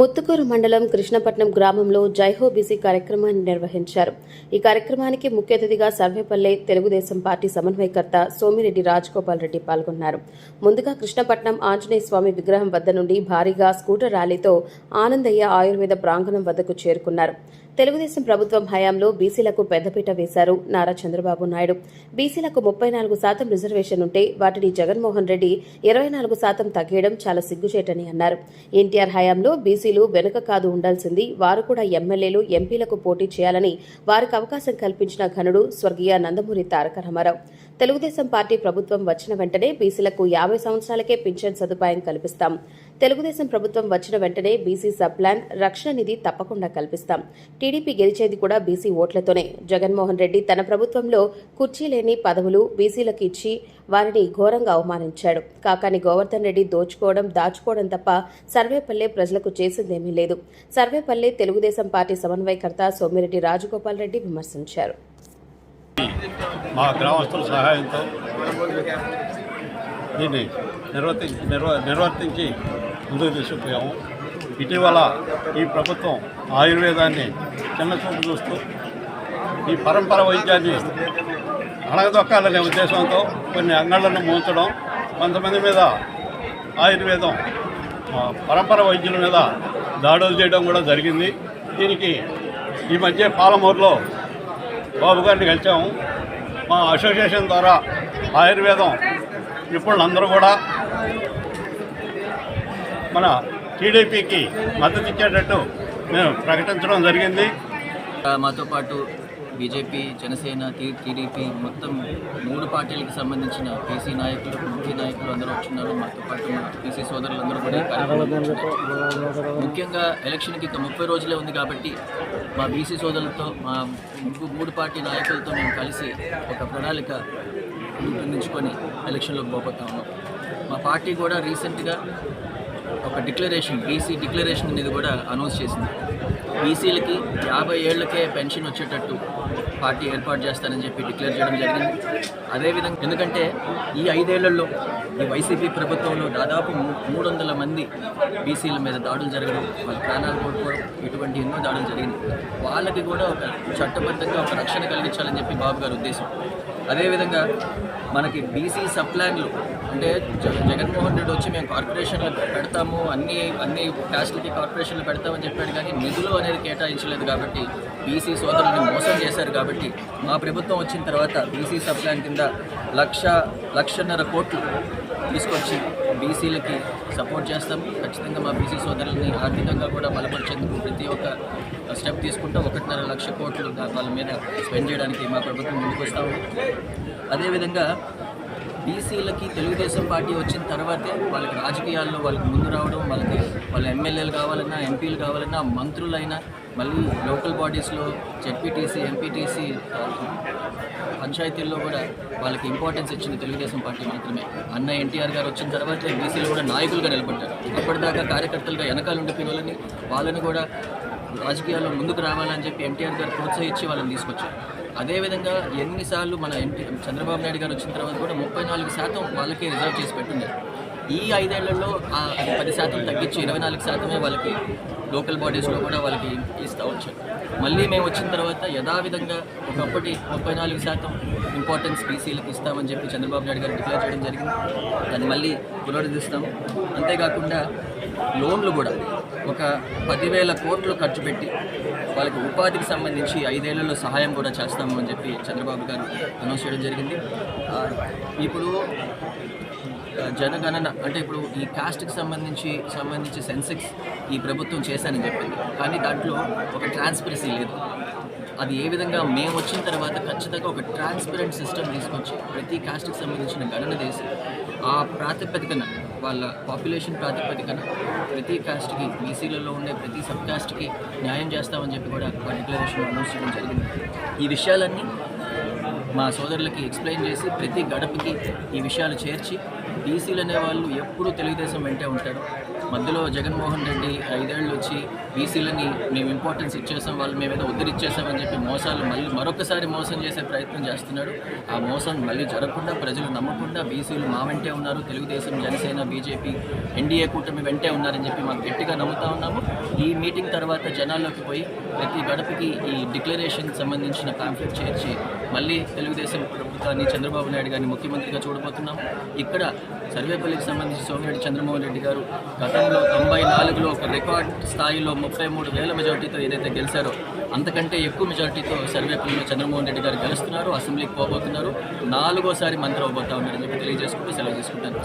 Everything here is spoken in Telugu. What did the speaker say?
ముత్తుకూరు మండలం కృష్ణపట్నం గ్రామంలో జైహో బిజీ కార్యక్రమాన్ని నిర్వహించారు. ఈ కార్యక్రమానికి ముఖ్య అతిథిగా సర్వేపల్లె తెలుగుదేశం పార్టీ సమన్వయకర్త సోమిరెడ్డి రాజగోపాల్ రెడ్డి పాల్గొన్నారు. ముందుగా కృష్ణపట్నం ఆంజనేయ స్వామి విగ్రహం వద్ద నుండి భారీగా స్కూటర్ ర్యాలీతో ఆనందయ్య ఆయుర్వేద ప్రాంగణం వద్దకు చేరుకున్నారు. తెలుగుదేశం ప్రభుత్వం హయాంలో బీసీలకు పెద్దపీట వేశారు నారా చంద్రబాబు నాయుడు. బీసీలకు ముప్పై నాలుగు శాతం రిజర్వేషన్ ఉంటే వాటిని జగన్మోహన్ రెడ్డి ఇరవై నాలుగు శాతం తగ్గేయడం చాలా సిగ్గుచేటని అన్నారు. ఎన్టీఆర్ హయాంలో బీసీలు వెనుక కాదు ఉండాల్సింది వారు కూడా ఎమ్మెల్యేలు ఎంపీలకు పోటీ చేయాలని వారికి అవకాశం కల్పించిన ఘనుడు స్వర్గీయ నందమూరి తారక రామారావు. తెలుగుదేశం పార్టీ ప్రభుత్వం వచ్చిన వెంటనే బీసీలకు యాభై సంవత్సరాలకే పింఛన్ సదుపాయం కల్పిస్తాం. తెలుగుదేశం ప్రభుత్వం వచ్చిన వెంటనే బీసీ సబ్ ప్లాన్ రక్షణ నిధి తప్పకుండా కల్పిస్తాం. టీడీపీ గెలిచేది కూడా బీసీ ఓట్లతోనే. జగన్మోహన్ రెడ్డి తన ప్రభుత్వంలో కుర్చీ లేని పదవులు బీసీలకు ఇచ్చి వారిని ఘోరంగా అవమానించాడు. కాకాని గోవర్ధన్ రెడ్డి దోచుకోవడం దాచుకోవడం తప్ప సర్వేపల్లె ప్రజలకు చేసిందేమీ లేదు. సర్వేపల్లె తెలుగుదేశం పార్టీ సమన్వయకర్త సోమిరెడ్డి రాజగోపాల్ రెడ్డి విమర్శించారు. మా గ్రామస్తుల సహాయంతో దీన్ని నిర్వర్తి నిర్వ నిర్వర్తించి ముందుకు తీసుకుపోయాము. ఇటీవల ఈ ప్రభుత్వం ఆయుర్వేదాన్ని చిన్న చూపు చూస్తూ ఈ పరంపర వైద్యాన్ని అణగదొక్కాలనే ఉద్దేశంతో కొన్ని అంగళ్ళను మూంచడం కొంతమంది మీద ఆయుర్వేదం పరంపర వైద్యుల మీద దాడులు చేయడం కూడా జరిగింది. దీనికి ఈ మధ్య పాలమూరులో బాబు గారిని కలిసాము మా అసోసియేషన్ ద్వారా ఆయుర్వేదం నిపుణులందరూ కూడా మన టీడీపీకి మద్దతు ఇచ్చేటట్టు మేము ప్రకటించడం జరిగింది. మాతో పాటు బీజేపీ జనసేన టీ- టీడీపీ మొత్తం మూడు పార్టీలకు సంబంధించిన పీసీ నాయకులు ముఖ్య నాయకులు అందరూ వచ్చినారు మాతో పాటు మా పీసీ సోదరులందరూ కూడా ముఖ్యంగా ఎలక్షన్కి ఇంకా ముప్పై రోజులే ఉంది కాబట్టి మా బీసీ సోదరులతో మా మూడు పార్టీ నాయకులతో మేము కలిసి ఒక ప్రణాళిక రూపొందించుకొని ఎలక్షన్లోకి పోబోతా ఉన్నాం. మా పార్టీ కూడా రీసెంట్గా ఒక డిక్లరేషన్ బీసీ డిక్లరేషన్ అనేది కూడా అనౌన్స్ చేసింది. బీసీలకి యాభై ఏళ్ళకే పెన్షన్ వచ్చేటట్టు పార్టీ ఏర్పాటు చేస్తానని చెప్పి డిక్లేర్ చేయడం జరిగింది. అదేవిధంగా ఎందుకంటే ఈ ఐదేళ్ళలో ఈ వైసీపీ ప్రభుత్వంలో దాదాపు మూడు వందల మంది బీసీల మీద దాడులు జరగడం వాళ్ళ ప్రాణాలు కోల్పోవడం ఇటువంటి ఎన్నో దాడులు జరిగింది వాళ్ళకి కూడా ఒక చట్టబద్ధంగా ఒక రక్షణ కలిగించాలని చెప్పి బాబు గారి ఉద్దేశం. అదేవిధంగా మనకి బీసీ సప్లాన్లు అంటే జగ- జగన్మోహన్ రెడ్డి వచ్చి మేము కార్పొరేషన్లు పెడతాము అన్ని అన్ని క్యాస్ట్లకి కార్పొరేషన్లు పెడతామని చెప్పాడు కానీ నిధులు అనేది కేటాయించలేదు కాబట్టి బీసీ సోదరులను మోసం చేశారు కాబట్టి మా ప్రభుత్వం వచ్చిన తర్వాత బీసీ సప్లాన్ కింద లక్ష లక్షన్నర కోట్లు తీసుకొచ్చి బీసీలకి సపోర్ట్ చేస్తాం. ఖచ్చితంగా మా బీసీ సోదరులని ఆర్థికంగా కూడా బలపరిచేందుకు ప్రతి ఒక్క స్టెప్ తీసుకుంటాం ఒకటిన్నర లక్ష కోట్లు వాళ్ళ మీద స్పెండ్ చేయడానికి మా ప్రభుత్వం ముందుకొస్తాము అదేవిధంగా బీసీలకి తెలుగుదేశం పార్టీ వచ్చిన తర్వాతే వాళ్ళకి రాజకీయాల్లో వాళ్ళకి ముందు రావడం వాళ్ళకి వాళ్ళ ఎమ్మెల్యేలు కావాలన్నా ఎంపీలు కావాలన్నా మంత్రులైనా మళ్ళీ లోకల్ బాడీస్లో జెడ్పీటీసీ ఎంపీటీసీ పంచాయతీల్లో కూడా వాళ్ళకి ఇంపార్టెన్స్ ఇచ్చింది తెలుగుదేశం పార్టీ మాత్రమే. అన్న ఎన్టీఆర్ గారు వచ్చిన తర్వాత బీసీలు కూడా నాయకులుగా నిలబడ్డారు. అప్పటిదాకా కార్యకర్తలుగా వెనకాల ఉండిపోయిన వాళ్ళని వాళ్ళని కూడా రాజకీయాల్లో ముందుకు రావాలని చెప్పి ఎన్టీఆర్ గారు ప్రోత్సహించి వాళ్ళని తీసుకొచ్చారు. అదేవిధంగా ఎన్నిసార్లు మన ఎన్టీ చంద్రబాబు నాయుడు గారు వచ్చిన తర్వాత కూడా ముప్పై నాలుగు శాతం వాళ్ళకే రిజర్వ్ చేసి పెట్టున్నారు ఈ ఐదేళ్ళలో ఆ పది శాతం తగ్గించి ఇరవై నాలుగు శాతమే వాళ్ళకి లోకల్ బాడీస్లో కూడా వాళ్ళకి ఇస్తూ వచ్చారు. మళ్ళీ మేము వచ్చిన తర్వాత యథావిధంగా ఒకప్పటి ముప్పై నాలుగు శాతం ఇంపార్టెన్స్ బీసీలకు ఇస్తామని చెప్పి చంద్రబాబు నాయుడు గారు డిక్లేర్ చేయడం జరిగింది. దాన్ని మళ్ళీ పునరుద్ధరిస్తాం అంతేకాకుండా లోన్లు కూడా ఒక పదివేల కోట్లు ఖర్చు పెట్టి వాళ్ళకి ఉపాధికి సంబంధించి ఐదేళ్ళలో సహాయం కూడా చేస్తాము అని చెప్పి చంద్రబాబు గారు అనౌన్స్ చేయడం జరిగింది. ఇప్పుడు జనగణన అంటే ఇప్పుడు ఈ కాస్ట్కి సంబంధించి సంబంధించి సెన్సెక్స్ ఈ ప్రభుత్వం చేశానని చెప్పింది. కానీ దాంట్లో ఒక ట్రాన్స్పరసీ లేదు. అది ఏ విధంగా మేము వచ్చిన తర్వాత ఖచ్చితంగా ఒక ట్రాన్స్పరెంట్ సిస్టమ్ తీసుకొచ్చి ప్రతి కాస్ట్కి సంబంధించిన గణన చేసి ఆ ప్రాతిపదికన వాళ్ళ పాపులేషన్ ప్రాతిపదికన ప్రతి కాస్ట్కి బీసీలలో ఉండే ప్రతి సబ్ కాస్ట్కి న్యాయం చేస్తామని చెప్పి కూడా ఒక డిక్లరేషన్ అనౌన్స్ చేయడం జరిగింది. ఈ విషయాలన్నీ మా సోదరులకి ఎక్స్ప్లెయిన్ చేసి ప్రతి గడపకి ఈ విషయాలు చేర్చి బీసీలు అనే వాళ్ళు ఎప్పుడూ తెలుగుదేశం వెంటే ఉంటారు. మధ్యలో జగన్మోహన్ రెడ్డి ఐదేళ్ళు వచ్చి బీసీలని మేము ఇంపార్టెన్స్ ఇచ్చేసాం వాళ్ళు మేమేదో ఉద్ధరిచ్చేసామని చెప్పి మోసాలు మళ్ళీ మరొకసారి మోసం చేసే ప్రయత్నం చేస్తున్నాడు. ఆ మోసం మళ్ళీ జరగకుండా ప్రజలు నమ్మకుండా బీసీలు మా వెంటే ఉన్నారు. తెలుగుదేశం జనసేన బీజేపీ ఎన్డీఏ కూటమి వెంటే ఉన్నారని చెప్పి మాకు గట్టిగా నమ్ముతా ఉన్నాము. ఈ మీటింగ్ తర్వాత జనాల్లోకి పోయి ప్రతి గడపకి ఈ డిక్లరేషన్కి సంబంధించిన పాంఫ్లెట్ చేర్చి మళ్ళీ తెలుగుదేశం ప్రభుత్వాన్ని చంద్రబాబు నాయుడు గారిని ముఖ్యమంత్రిగా చూడబోతున్నాం. ఇక్కడ సర్వేపల్లికి సంబంధించి సోమిరెడ్డి చంద్రమోహన్ రెడ్డి గారు గతంలో తొంభై నాలుగులో ఒక రికార్డ్ స్థాయిలో ముప్పై మూడు వేల మెజార్టీతో ఏదైతే గెలిచారో అంతకంటే ఎక్కువ మెజార్టీతో సర్వేపల్లిలో చంద్రమోహన్ రెడ్డి గారు గెలుస్తున్నారు అసెంబ్లీకి పోబోతున్నారు. నాలుగోసారి మంత్రి అవబోతా ఉన్నారని చెప్పి తెలియజేసుకుంటూ సెలవు చేసుకుంటాను